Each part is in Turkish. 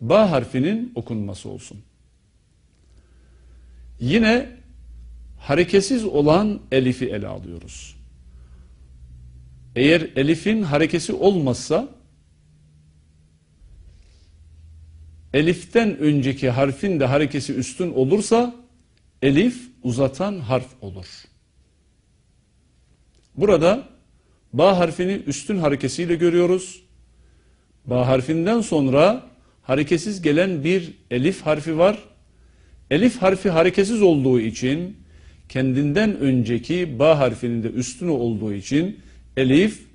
ba harfinin okunması olsun. Yine hareketsiz olan elifi ele alıyoruz. Eğer elifin harekesi olmazsa eliften önceki harfin de harekesi üstün olursa elif uzatan harf olur. Burada ba harfini üstün harekesiyle görüyoruz. Ba harfinden sonra hareketsiz gelen bir elif harfi var. Elif harfi hareketsiz olduğu için kendinden önceki ba harfinin de üstünü olduğu için elif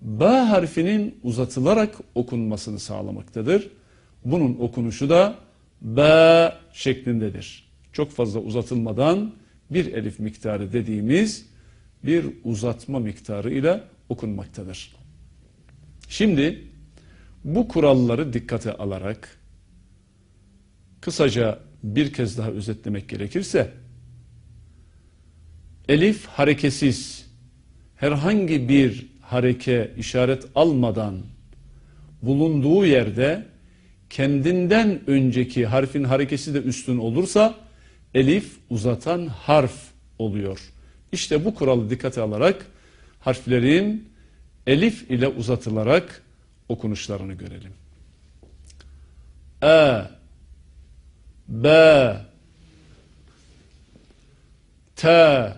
ba harfinin uzatılarak okunmasını sağlamaktadır. Bunun okunuşu da ba şeklindedir. Çok fazla uzatılmadan bir elif miktarı dediğimiz bir uzatma miktarı ile okunmaktadır. Şimdi bu kuralları dikkate alarak kısaca bir kez daha özetlemek gerekirse elif hareketsiz herhangi bir hareke işaret almadan bulunduğu yerde kendinden önceki harfin harekesi de üstün olursa elif uzatan harf oluyor. İşte bu kuralı dikkate alarak harflerin elif ile uzatılarak okunuşlarını görelim. E, B, T,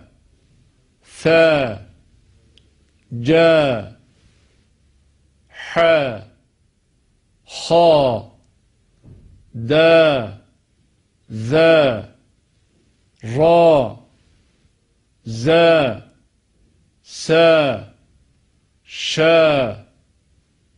F, C, H, H, D, Z, R, Z, S, Ş,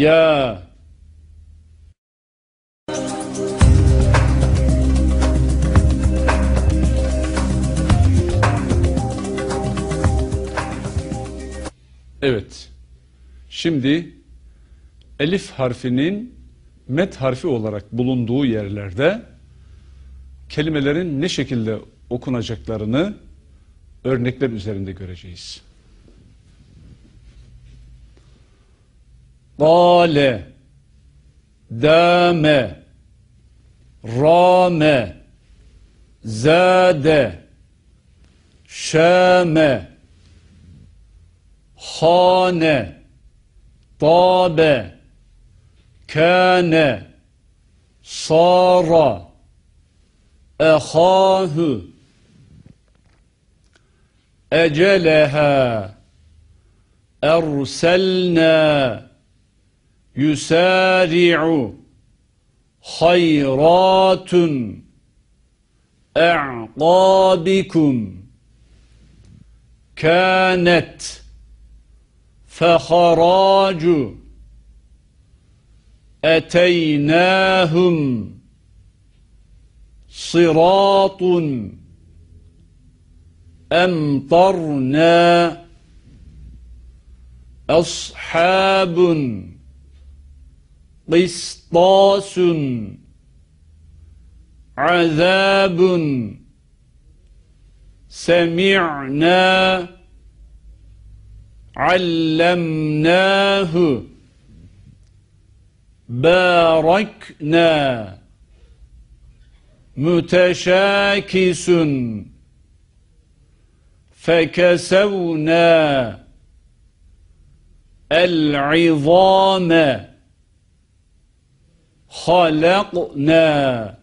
ya Evet. Şimdi elif harfinin met harfi olarak bulunduğu yerlerde kelimelerin ne şekilde okunacaklarını örnekler üzerinde göreceğiz. طال دام رام زاد شام خان طاب كان صار أخاه أجلها أرسلنا يسارع خيرات أعقابكم. كانت فخراج أتيناهم صراط أمطرنا أصحاب قسطاس. عذاب. سمعنا. علمناه. باركنا. متشاكس. فكسونا. العظام. خلقنا.